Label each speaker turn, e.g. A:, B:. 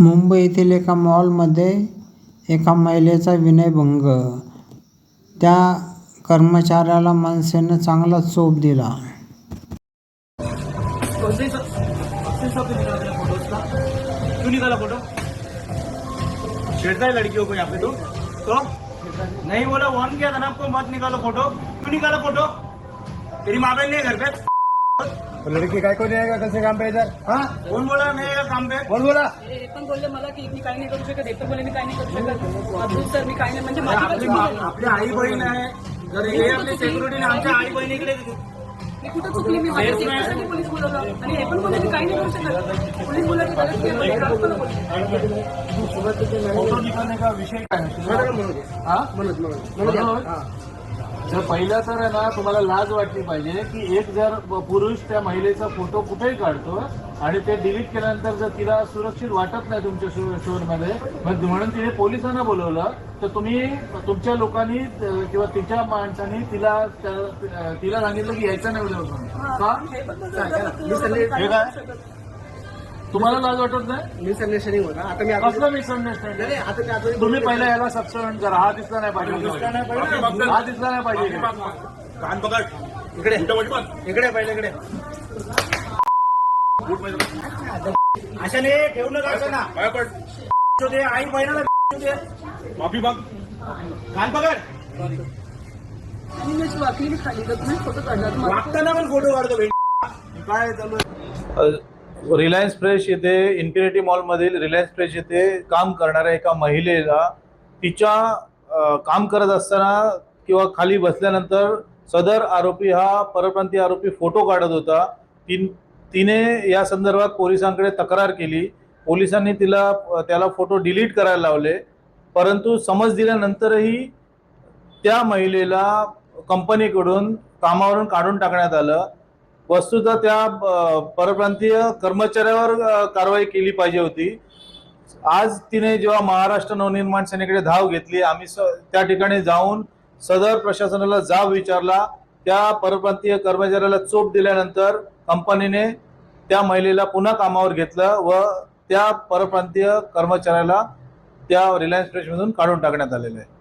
A: मुंबई येथील एका मॉलमध्ये एका महिलेचा विनयभंग. त्या कर्मचाऱ्याला मनसेनं चांगला चोप दिला.
B: लड़की काय को नहीं आएगा कल से काम पे इधर हाँ?
C: कौन बोला? नहीं आएगा काम पे.
B: कौन बोला?
D: हे पण बोलले मला की मी काही नाही करू शकत हे पण बोलले मी काही नाही करू शकत. अब्दुल सर मी काही नाही म्हणजे माझी
C: आपली आई बहीण आहे. जर हे आपली सेक्युरिटी आमच्या आई बहिणीकडे
D: मी कुठं चुकली? मी माझ्या सेफ्टीसाठी पोलीस बोलवलं. आणि हे पण बोलले मी काही नाही करू शकत. पोलीस बोलले की गलत केलं. गलत पण बोलले.
B: फोटो निकालने का? विषय काय? आहे? हा? म्हणून? जर पहिलं तर ना तुम्हाला लाज वाटली पाहिजे की एक जर पुरुष त्या महिलेचा फोटो कुठेही काढतो आणि ते डिलीट केल्यानंतर जर तिला सुरक्षित वाटत नाही तुमच्या शोरमध्ये मग म्हणून तिने पोलिसांना बोलवलं तर तुम्ही तुमच्या लोकांनी किंवा तिच्या माणसांनी तिला तिला सांगितलं की यायचं नाही उद्या. का? तुम्हाला लाज वाटत नाही?
C: मिसअंडरस्टँडिंग होता. आता मी
B: कसलं मिसअंडरस्टँडिंग
C: आता मी आता
B: तुम्ही पहिला याला सबस्टंड करा. हा दिसला नाही पाहिजे. हा दिसला नाही पाहिजे.
C: कान पकड. इकडे. इकडे पहिले इकडे. अशाने ठेवू नका असं ना दे आई बहिणाला दे. माफी माग. कान पकड.
D: वाकली मी खाली. तर तुम्ही फोटो काढला.
C: वागताना पण फोटो काढतो भेट काय चालू आहे?
E: रिलायन्स फ्रेश येथे इन्फिनिटी मॉलमधील रिलायन्स फ्रेश येथे काम करणाऱ्या एका महिलेला तिच्या काम करत असताना किंवा खाली बसल्यानंतर सदर आरोपी हा परप्रांतीय आरोपी फोटो काढत होता. तीन तिने या संदर्भात पोलिसांकडे तक्रार केली. पोलिसांनी तिला त्याला फोटो डिलीट करायला लावले. परंतु समज दिल्यानंतरही त्या महिलेला कंपनीकडून कामावरून काढून टाकण्यात आलं. वस्तुतः त्या परप्रांतीय कर्मचाऱ्यावर कारवाई केली पाहिजे होती. आज तिने जेव्हा महाराष्ट्र नवनिर्माण सेनेकडे धाव घेतली आम्ही स त्या ठिकाणी जाऊन सदर प्रशासनाला जाब विचारला. त्या परप्रांतीय कर्मचाऱ्याला चोप दिल्यानंतर कंपनीने त्या महिलेला पुन्हा कामावर घेतलं व त्या परप्रांतीय कर्मचाऱ्याला त्या रिलायन्स फ्रेशमधून काढून टाकण्यात आलेलं आहे.